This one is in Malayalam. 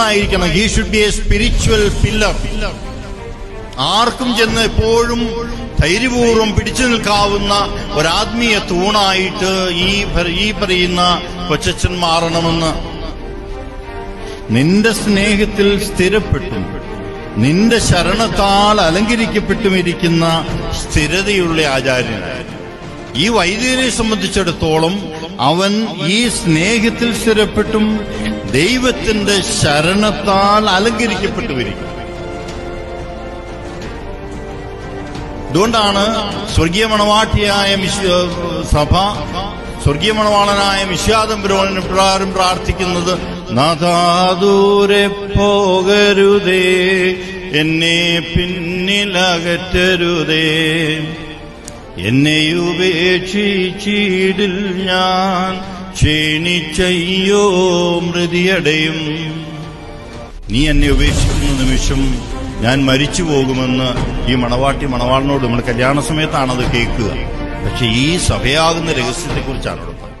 ആയിരിക്കണം he should be a spiritual pillar ആർക്കും ചെന്ന് എപ്പോഴും ധൈര്യപൂർവം പിടിച്ചു നിൽക്കാവുന്ന ഒരാത്മീയ തൂണായിട്ട് ഈ ഈ പറയുന്ന കൊച്ചച്ഛൻ മാറണമെന്ന്. നിന്റെ സ്നേഹത്തിൽ സ്ഥിരപ്പെട്ടും നിന്റെ ശരണത്താൽ അലങ്കരിക്കപ്പെട്ടുമിരിക്കുന്ന സ്ഥിരതയുള്ള ആചാര്യൻ. ഈ വൈദികനെ സംബന്ധിച്ചിടത്തോളം അവൻ ഈ സ്നേഹത്തിൽ സ്ഥിരപ്പെട്ടും ദൈവത്തിന്റെ ശരണത്താൽ അലങ്കരിക്കപ്പെട്ടു വരിക അതുകൊണ്ടാണ് സ്വർഗീയ മണവാട്ടിയായ സഭ സ്വർഗീയ മണവാളനായ മിശ്യാദം പ്രകാരം പ്രാർത്ഥിക്കുന്നത് നാഥാദൂരെ പോകരുതേ എന്നെ പിന്നിലകറ്റരുതേ. എന്നെ ഉപേക്ഷിച്ചിടിൽ ഞാൻ ക്ഷീണിച്ചയ്യോ മൃതിയടയും. നീ എന്നെ ഉപേക്ഷിക്കുന്ന നിമിഷം ഞാൻ മരിച്ചു പോകുമെന്ന് ഈ മണവാട്ടി മണവാളിനോട് നമ്മൾ കല്യാണ സമയത്താണത് കേൾക്കുക. പക്ഷെ ഈ സഭയാകുന്ന രഹസ്യത്തെക്കുറിച്ചാണ് ഇവിടെ